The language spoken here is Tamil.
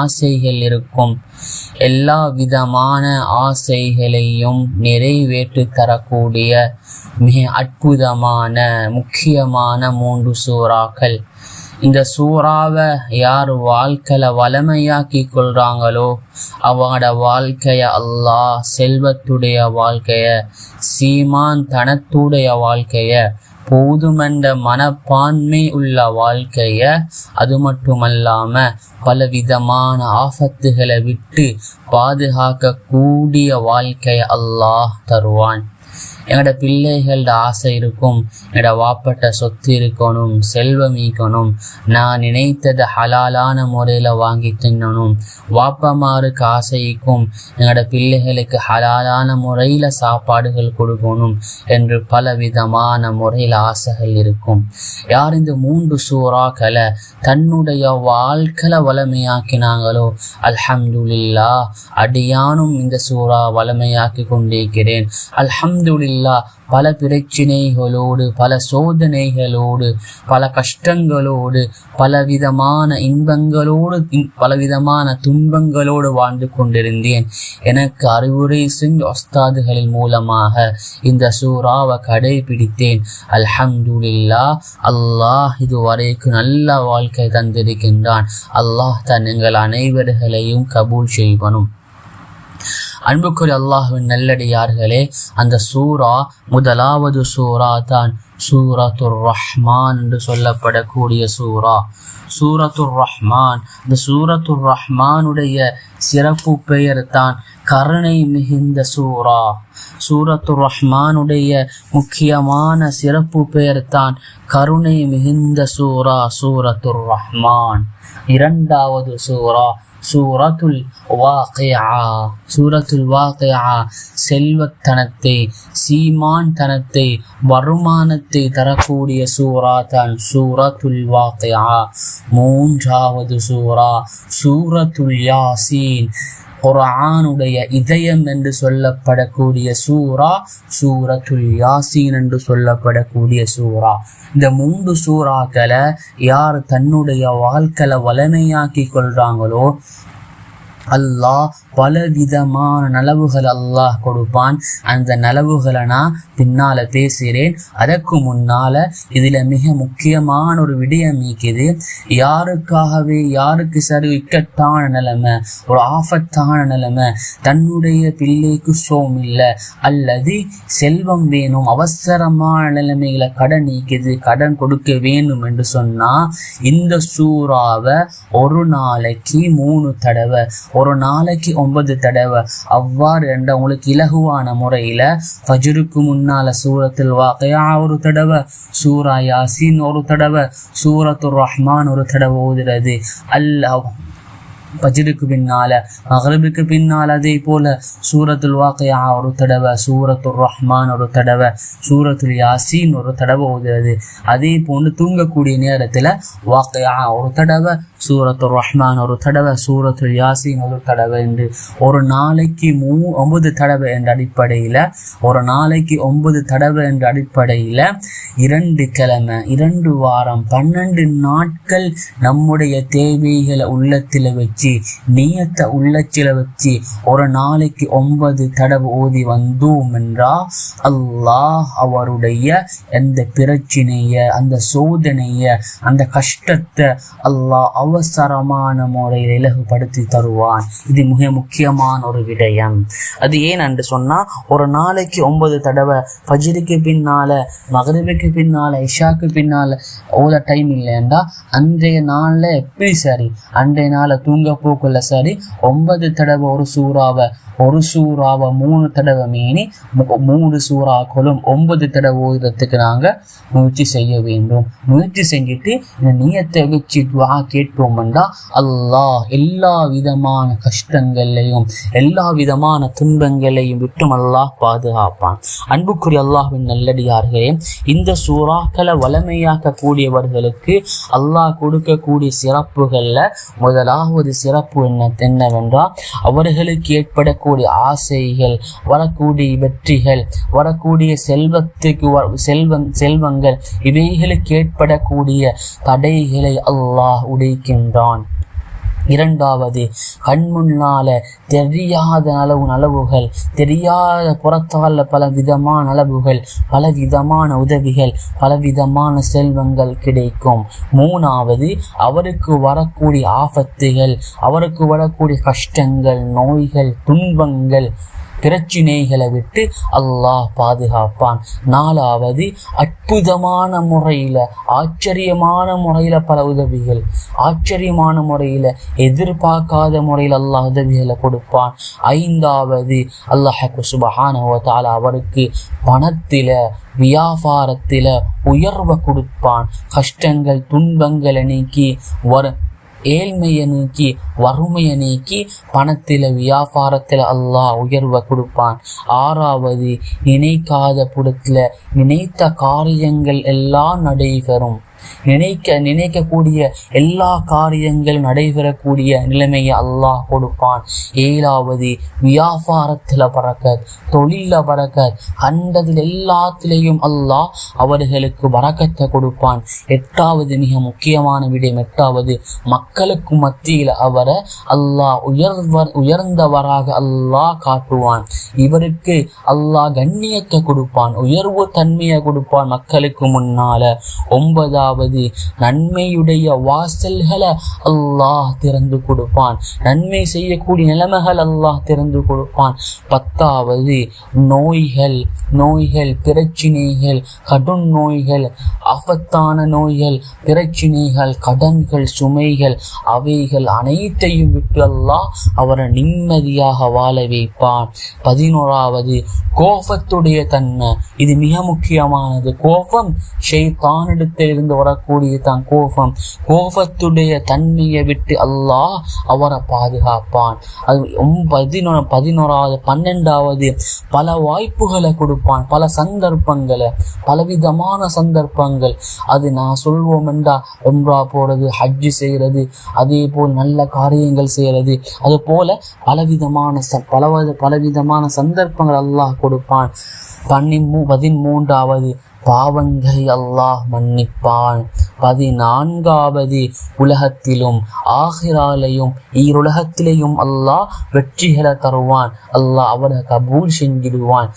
ஆசைகள் இருக்கும். எல்லா விதமான ஆசைகளையும் நிறைவேற்றி தரக்கூடிய மிக அற்புதமான முக்கியமான மூன்று சூறாக்கள். இந்த சூறாவை யார் வாழ்க்கையில வளமையாக்கி கொள்றாங்களோ அவங்களோட வாழ்க்கைய அல்லாஹ் செல்வத்துடைய வாழ்க்கைய சீமான் தனத்துடைய வாழ்க்கைய போதுமென்ற மனப்பான்மை உள்ள வாழ்க்கைய அது மட்டுமல்லாம பலவிதமான ஆபத்துகளை விட்டு பாதுகாக்கக்கூடிய வாழ்க்கையை வாழ்க்கைய அல்லாஹ் தருவான். எங்களோட பிள்ளைகளோட ஆசை இருக்கும் என்னோட வாப்பட்ட சொத்து இருக்கணும் செல்வம் ஈக்கணும் நான் நினைத்ததை ஹலாலான முறையில் வாங்கி தின்னணும். வாப்பமாருக்கு ஆசைக்கும் எங்களோட பிள்ளைகளுக்கு ஹலாலான முறையில் சாப்பாடுகள் கொடுக்கணும் என்று பல விதமான முறையில் ஆசைகள் இருக்கும். யார் இந்த மூன்று சூறாக்களை தன்னுடைய வாழ்க்கலை வளமையாக்கினாங்களோ அல்ஹம்துல்லா அடியானும் இந்த சூறா வளமையாக்கி கொண்டிருக்கிறேன். அல்ஹம் அலமதுல்லா பல பிரச்சினைகளோடு பல சோதனைகளோடு பல கஷ்டங்களோடு பலவிதமான இன்பங்களோடு பலவிதமான துன்பங்களோடு வாழ்ந்து கொண்டிருந்தேன். எனக்கு அறிவுரை செஞ்ச ஒஸ்தாதுகளின் மூலமாக இந்த சூறாவை கடைபிடித்தேன். அல்ஹம்துலில்லா அல்லாஹ் இதுவரைக்கும் நல்ல வாழ்க்கை தந்திருக்கின்றான். அல்லாஹ் தன் எங்கள் அனைவர்களையும் கபூல் செய்வனும். அன்புக்குரிய அல்லாஹுவின் நல்லடியார்களே அந்த சூரா முதலாவது சூரா தான் சூரத்துர் ரஹ்மான் என்று சொல்லப்படக்கூடிய சூரா. சூரத்துர் ரஹ்மான் இந்த சூரத்துர் ரஹ்மானுடைய சிறப்பு பெயர் தான் கருணை மிகுந்த சூரா சூரத்து ரஹ்மானுடைய முக்கியமான சிறப்பு பெயர் தான் கருணை மிகுந்த சூரா சூரத்து ரஹ்மான். இரண்டாவது சூரா சூரத்துல் வாக்கையா சூரத்துல் வாக்கையா செல்வத்தனத்தை சீமான் தனத்தை வருமானத்தை தரக்கூடிய சூரா தான் சூரத்துல் வாக்கையா மூன்றாவது சூரா சூரத்துல் யாசீன். குரானுடைய இதயம் என்று சொல்லப்படக்கூடிய சூரா சூரத்துல் யாசீன் என்று சொல்லப்படக்கூடிய சூரா. இந்த மூன்று சூறாக்களை யார் தன்னுடைய வாழ்க்கையில வளமையாக்கி கொள்றாங்களோ அல்லாஹ் பலவிதமான நலவுகள் அல்லாஹ் கொடுப்பான். அந்த நலவுகளை நான் பின்னால பேசுகிறேன். அதற்கு முன்னால இதுல மிக முக்கியமான ஒரு விடயம் நீக்குது யாருக்காகவே யாருக்கு சரி இக்கட்டான நிலைமை ஒரு ஆபத்தான நிலைமை தன்னுடைய பிள்ளைக்கு சோம் இல்லை அல்லது செல்வம் வேணும் அவசரமான நிலைமைகளை கடன் நீக்குது கடன் கொடுக்க வேணும் என்று சொன்னா இந்த சூறாவை ஒரு நாளைக்கு மூணு தடவை ஒரு நாளைக்கு ஒன்பது தடவை. அவ்வாறு என்ற உங்களுக்கு இலகுவான முறையில ஃபஜ்ருக்கு முன்னால சூரத்தில் வாக்கையா ஒரு தடவை சூரா யாசின் ஒரு தடவை சூரத்து ரஹ்மான் ஒரு தடவை ஓதுறது. அல்லாஹ் பஜ்ருக்கு பின்னால மகரபுக்கு பின்னால் அதே போல சூரத்துல் வாக்கையா ஒரு தடவை சூரத்துர் ரஹ்மான் ஒரு தடவை சூரத்துல் யாசின் ஒரு தடவை ஓதுறது. அதே போன்று தூங்கக்கூடிய நேரத்தில் வாக்கையா ஒரு தடவை சூரத்துர் ரஹ்மான் ஒரு தடவை சூரத்துல் யாசின் ஒரு தடவை என்று ஒரு நாளைக்கு மூ ஒன்பது தடவை என்ற அடிப்படையில் ஒரு நாளைக்கு ஒன்பது தடவை என்ற அடிப்படையில் இரண்டு கிழமை இரண்டு வாரம் பன்னெண்டு நாட்கள் நம்முடைய தேவைகளை உள்ளத்தில் வச்சு நீயத்தை உள்ளச்சில வச்சு ஒரு நாளைக்கு ஒன்பது தடவை ஓதி வந்தோம் என்றா அல்லாஹ் அவருடைய அந்த பிரச்சனைய அந்த சோதனைய அந்த கஷ்டத்தை அல்லாஹ் அவசரமான முறையில் இலகுபடுத்தி தருவான். இது மிக முக்கியமான ஒரு விடயம். அது ஏன் என்று சொன்னா ஒரு நாளைக்கு ஒன்பது தடவை ஃபஜிருக்கு பின்னால மகரிபுக்கு பின்னால இஷாக்கு பின்னால ஓத டைம் இல்லைண்டா அன்றைய நாள்ல எப்படி சரி? அன்றைய நாளை தூங்க போக்குள்ள சரி ஒன்பது தடவை ஒரு சூறாவை ஒரு சூறாவை மூணு தடவை மீனி மூணு சூறாக்களும் ஒன்பது தடவை ஓதுறதுக்கு நாங்கள் முயற்சி செய்ய வேண்டும். முயற்சி செஞ்சுட்டு இந்த நீயத்தை வச்சு துவா கேட்போம்டா அல்லாஹ் எல்லா விதமான கஷ்டங்களையும் எல்லா விதமான துன்பங்களையும் விட்டும் அல்லாஹ் பாதுகாப்பான். அன்புக்குரிய அல்லாஹின் நல்லடியார்களே இந்த சூறாக்களை வளமையாக்கக்கூடியவர்களுக்கு அல்லாஹ் கொடுக்கக்கூடிய சிறப்புகளில் முதலாவது சிறப்பு என்ன என்னவென்றால் அவர்களுக்கு ஏற்படக்கூடிய ஆசைகள் வரக்கூடிய வெற்றிகள் வரக்கூடிய செல்வத்துக்கு வ- செல்வம் செல்வங்கள் இவைகளுக்கு ஏற்படக்கூடிய தடைகளை அல்லாஹ் உடைக்கின்றான். இரண்டாவது கண்முன்னால் தெரியாத அளவு நலவுகள் தெரியாத புறத்தால பல விதமான அளவுகள் பல விதமான உதவிகள் பல விதமான செல்வங்கள் கிடைக்கும். மூணாவது அவருக்கு வரக்கூடிய ஆபத்துகள் அவருக்கு வரக்கூடிய கஷ்டங்கள் நோய்கள் துன்பங்கள் பிரச்சினைகளை விட்டு அல்லாஹ் பாதுகாப்பான். நாலாவது அற்புதமான முறையில் ஆச்சரியமான முறையில் பல உதவிகள். ஆச்சரியமான முறையில் எதிர்பார்க்காத முறையில் அல்லாஹ் உதவிகளை கொடுப்பான். ஐந்தாவது அல்லாஹ் சுபஹானவத்தால் அவருக்கு பணத்தில் வியாபாரத்தில் உயர்வை கொடுப்பான். கஷ்டங்கள் துன்பங்களை நீக்கி வர ஏழ்மையை நீக்கி வறுமையை நீக்கி பணத்தில் வியாபாரத்தில் அல்லாஹ் உயர்வை கொடுப்பான். ஆறாவது நினைக்காத புடத்தில் நினைத்த காரியங்கள் எல்லாம் நடைபெறும். நினைக்க நினைக்கக்கூடிய எல்லா காரியங்கள் நடைபெறக்கூடிய நிலைமையை அல்லாஹ் கொடுப்பான். ஏழாவது வியாபாரத்தில் பறக்க தொழில பறக்க கண்டதில் எல்லாத்திலையும் அல்லாஹ் அவர்களுக்கு வரக்கத்தை கொடுப்பான். எட்டாவது மிக முக்கியமான விடயம் எட்டாவது மக்களுக்கு மத்தியில் அவரை அல்லாஹ் உயர்வர் உயர்ந்தவராக அல்லாஹ் காட்டுவான். இவருக்கு அல்லாஹ் கண்ணியத்தை கொடுப்பான் உயர்வு தன்மையை கொடுப்பான் மக்களுக்கு முன்னால. ஒன்பதாவது அதாவது நன்மையுடைய வாசல்களை அல்லாஹ் திறந்து கொடுப்பான். நன்மை செய்யக்கூடிய நிலைமைகள் அல்லாஹ் திறந்து கொடுப்பான். பத்தாவது நோய்கள் நோய்கள் பிரச்சினைகள் கடும் நோய்கள் ஆபத்தான நோய்கள் பிரச்சினைகள் கடன்கள் சுமைகள் அவைகள் அனைத்தையும் விட்டு அல்லாஹ் அவரை நிம்மதியாக வாழ வைப்பான். பதினோராவது கோபத்துடைய தன்மை. இது மிக முக்கியமானது. கோபம் ஷெய்தானிடத்திலிருந்து வரக்கூடிய தான் கோபம். கோபத்துடைய தன்மையை விட்டு அல்லாஹ் அவரை பாதுகாப்பான். அது பதினொ பதினோராவது பன்னெண்டாவது பல வாய்ப்புகளை கொடுப்பான். பல சந்தர்ப்பங்களை பலவிதமான சந்தர்ப்பங்கள். அது நான் சொல்வோம் என்றா ஒன்றா போகிறது ஹஜ்ஜு செய்கிறது அதே போல் நல்ல காரியங்கள் செய்கிறது அது போல பலவிதமான பல பலவிதமான சந்தர்ப்பங்கள் அல்லாஹ் கொடுப்பான். பன்னிமூ பதிமூன்றாவது பாவங்களை அல்லாஹ் மன்னிப்பான். பதினான்காவது உலகத்திலும் ஆகிராலையும் ஈருலகத்திலேயும் அல்லாஹ் வெற்றிகளை தருவான். அல்லாஹ் அவரை கபூல் செஞ்சிடுவான்.